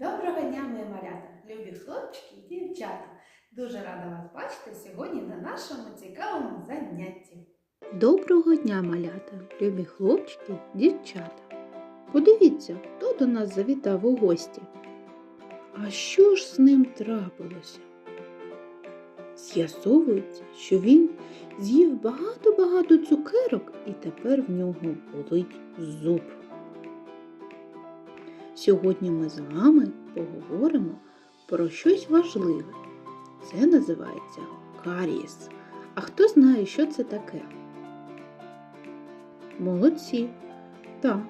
Доброго дня, мої малята, любі хлопчики і дівчата. Дуже рада вас бачити сьогодні на нашому цікавому занятті. Доброго дня, малята, любі хлопчики, дівчата. Подивіться, хто до нас завітав у гості. А що ж з ним трапилося? З'ясовується, що він з'їв багато-багато цукерок і тепер в нього болить зуб. Сьогодні ми з вами поговоримо про щось важливе. Це називається карієс. А хто знає, що це таке? Молодці. Так.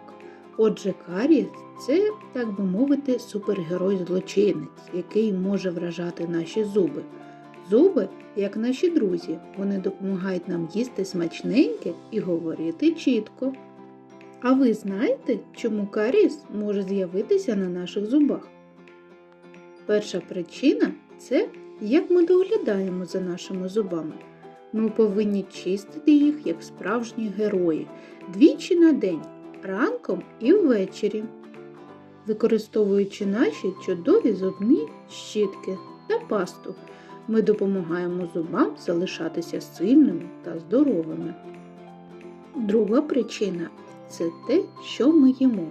Отже, Каріс це, так би мовити, супергерой-злочинець, який може вражати наші зуби. Зуби, як наші друзі, вони допомагають нам їсти смачненьке і говорити чітко. А ви знаєте, чому каріс може з'явитися на наших зубах? Перша причина це як ми доглядаємо за нашими зубами. Ми повинні чистити їх як справжні герої двічі на день, ранком і ввечері, використовуючи наші чудові зубні щітки та пасту. Ми допомагаємо зубам залишатися сильними та здоровими. Друга причина це те, що ми їмо.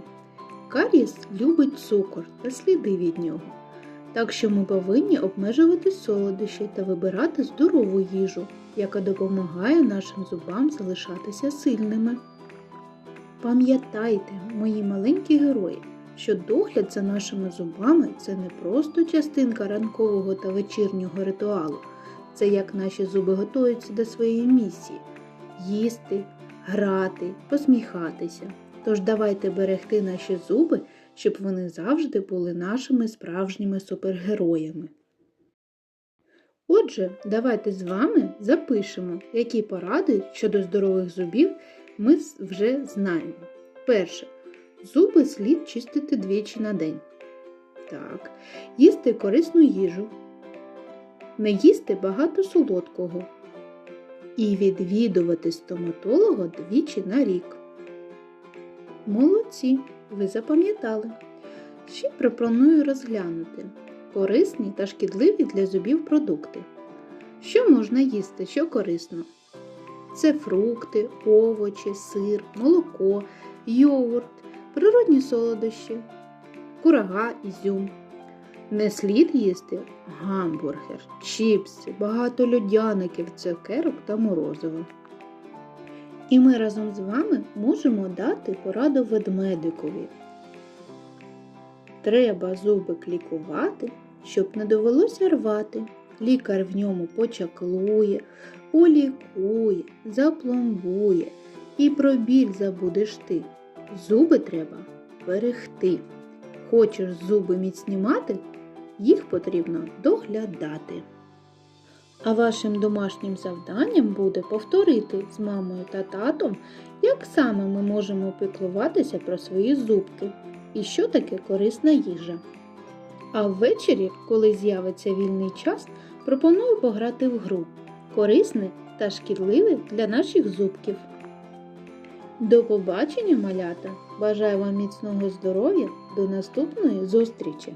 Каріс любить цукор та сліди від нього. Так що ми повинні обмежувати солодощі та вибирати здорову їжу, яка допомагає нашим зубам залишатися сильними. Пам'ятайте, мої маленькі герої, що догляд за нашими зубами це не просто частинка ранкового та вечірнього ритуалу, це як наші зуби готуються до своєї місії їсти, грати, посміхатися. Тож давайте берегти наші зуби, щоб вони завжди були нашими справжніми супергероями. Отже, давайте з вами запишемо, які поради щодо здорових зубів ми вже знаємо. Перше. Зуби слід чистити двічі на день. Так. Їсти корисну їжу. Не їсти багато солодкого. І відвідувати стоматолога двічі на рік. Молодці, ви запам'ятали. Ще пропоную розглянути корисні та шкідливі для зубів продукти. Що можна їсти, що корисно? Це фрукти, овочі, сир, молоко, йогурт, природні солодощі, курага, ізюм. Не слід їсти гамбургер, чіпси, багато льодяників, цукерок та морозива. І ми разом з вами можемо дати пораду ведмедикові. Треба зубик лікувати, щоб не довелося рвати. Лікар в ньому почаклує, полікує, запломбує і про біль забудеш ти. Зуби треба берегти. Хочеш зуби міцні мати, їх потрібно доглядати. А вашим домашнім завданням буде повторити з мамою та татом, як саме ми можемо піклуватися про свої зубки і що таке корисна їжа. А ввечері, коли з'явиться вільний час, пропоную пограти в гру корисне та шкідливе для наших зубків. До побачення, малята! Бажаю вам міцного здоров'я! До наступної зустрічі!